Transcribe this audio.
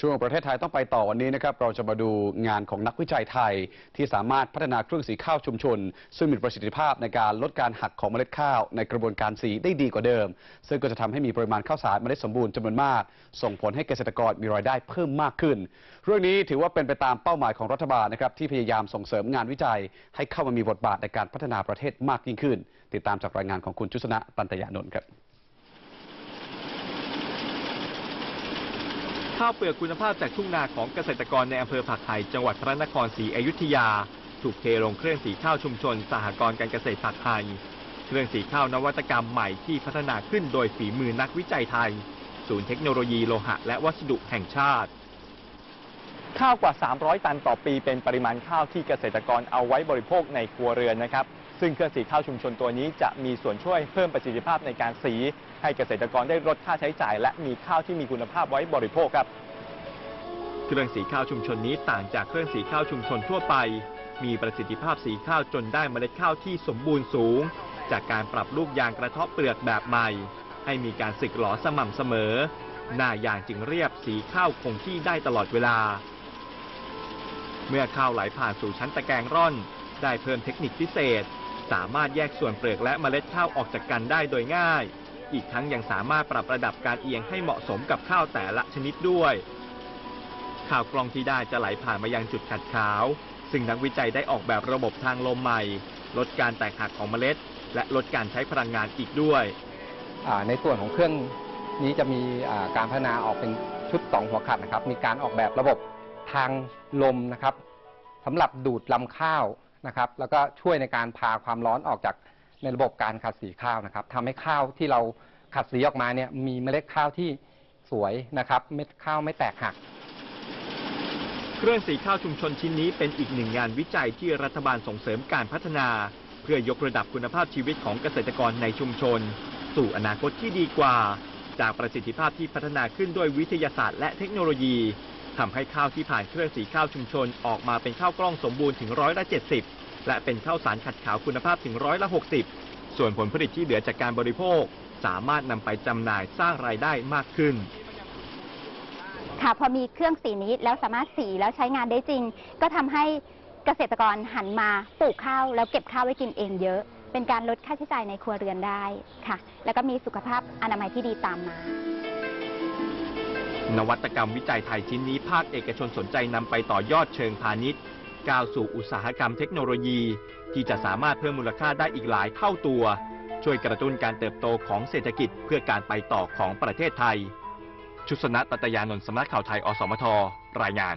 ช่วงประเทศไทยต้องไปต่อวันนี้นะครับเราจะมาดูงานของนักวิจัยไทย ที่สามารถพัฒนาเครื่องสีข้าวชุมชน ซึ่งมีประสิทธิภาพในการลดการหักของเมล็ดข้าว ในกระบวนการสีได้ดีกว่าเดิม ซึ่งก็จะทำให้มีปริมาณข้าวสารเมล็ดสมบูรณ์จำนวนมาก ส่งผลให้เกษตรกรมีรายได้เพิ่มมากขึ้น เรื่องนี้ถือว่าเป็นไปตามเป้าหมายของรัฐบาลนะครับที่พยายามส่งเสริมงานวิจัย ให้เข้ามามีบทบาทในการพัฒนาประเทศมากยิ่งขึ้น ติดตามจากรายงานของคุณชุสนะตันตยานนท์ครับ ข้าวเปลือกคุณภาพจากทุ่งนาของเกษตรกรในอำเภอผักไห่จังหวัดพระนครศรีอยุธยา ถูกเทลงเครื่องสีข้าวชุมชน สหกรณ์การเกษตรผักไห่เครื่องสีข้าวนวัตกรรมใหม่ที่พัฒนาขึ้นโดยฝีมือนักวิจัยไทย ศูนย์เทคโนโลยีโลหะและวัสดุแห่งชาติ ข้าวกว่า 300 ตันต่อปีเป็นปริมาณข้าวที่เกษตรกรเอาไว้บริโภคในครัวเรือนนะครับ ซึ่งเครื่องสีข้าวชุมชนตัวนี้จะมีส่วนช่วยเพิ่มประสิทธิภาพในการสี ให้เกษตรกรได้ลดค่าใช้จ่าย และมีข้าวที่มีคุณภาพไว้บริโภคครับ เครื่องสีข้าวชุมชนนี้ต่างจากเครื่องสีข้าวชุมชนทั่วไป มีประสิทธิภาพสีข้าวจนได้เมล็ดข้าวที่สมบูรณ์สูง จากการปรับลูกยางกระเทาะเปลือกแบบใหม่ ให้มีการสึกหลอสม่ำเสมอ หน้ายางจึงเรียบสีข้าวคงที่ได้ตลอดเวลา เมื่อข้าวไหลผ่านสู่ชั้นตะแกรงร่อน ได้เพิ่มเทคนิคพิเศษ สามารถแยกส่วนเปลือกและเมล็ดข้าวออกจากกันได้โดยง่าย อีกทั้งยังสามารถปรับระดับการเอียงให้เหมาะสมกับข้าวแต่ละชนิดด้วย ข่าวกรองที่ได้จะไหลผ่านมายังจุดขัดขาว ซึ่งนักวิจัยได้ออกแบบระบบทางลมใหม่ ลดการแตกหักของเมล็ด และลดการใช้พลังงานอีกด้วยในส่วนของเครื่องนี้จะมีการพัฒนาออกเป็นชุด 2 หัวขัดนะครับ มีการออกแบบระบบทางลมนะครับสำหรับดูดลำข้าว นะครับ แล้วก็ช่วยในการพาความร้อนออกจากในระบบการขัดสีข้าวนะครับทำให้ข้าวที่เราขัดสีออกมาเนี่ยมีเมล็ดข้าวที่สวยนะครับ เม็ดข้าวไม่แตกหัก เครื่องสีข้าวชุมชนชิ้นนี้เป็นอีกหนึ่งงานวิจัยที่รัฐบาลส่งเสริมการพัฒนา เพื่อยกระดับคุณภาพชีวิตของเกษตรกรในชุมชน สู่อนาคตที่ดีกว่า จากประสิทธิภาพที่พัฒนาขึ้นด้วยวิทยาศาสตร์และเทคโนโลยี ทำให้ข้าวที่ผ่านเครื่องสีข้าวชุมชนออกมาเป็นข้าวกล้องสมบูรณ์ถึงร้อยละ 70 และเป็นข้าวสารขัดขาวคุณภาพถึงร้อยละ 60 ส่วนผลผลิตที่เหลือจากการบริโภค สามารถนำไปจำหน่ายสร้างรายได้มากขึ้นค่ะพอมีเครื่องสีนี้แล้วสามารถสีแล้วใช้งานได้จริง ก็ทำให้เกษตรกรหันมาปลูกข้าวแล้วเก็บข้าวไว้กินเองเยอะ เป็นการลดค่าใช้จ่ายในครัวเรือนได้ค่ะ แล้วก็มีสุขภาพอนามัยที่ดีตามมา นวัตกรรมวิจัยไทยชิ้นนี้ภาคเอกชนสนใจนำไปต่อยอดเชิงพาณิชย์ก้าวสู่อุตสาหกรรมเทคโนโลยี ที่จะสามารถเพิ่มมูลค่าได้อีกหลายเท่าตัว ช่วยกระตุ้นการเติบโตของเศรษฐกิจเพื่อการไปต่อของประเทศไทย ชุสนะตัตยานนท์สำนักข่าวไทย อสมท รายงาน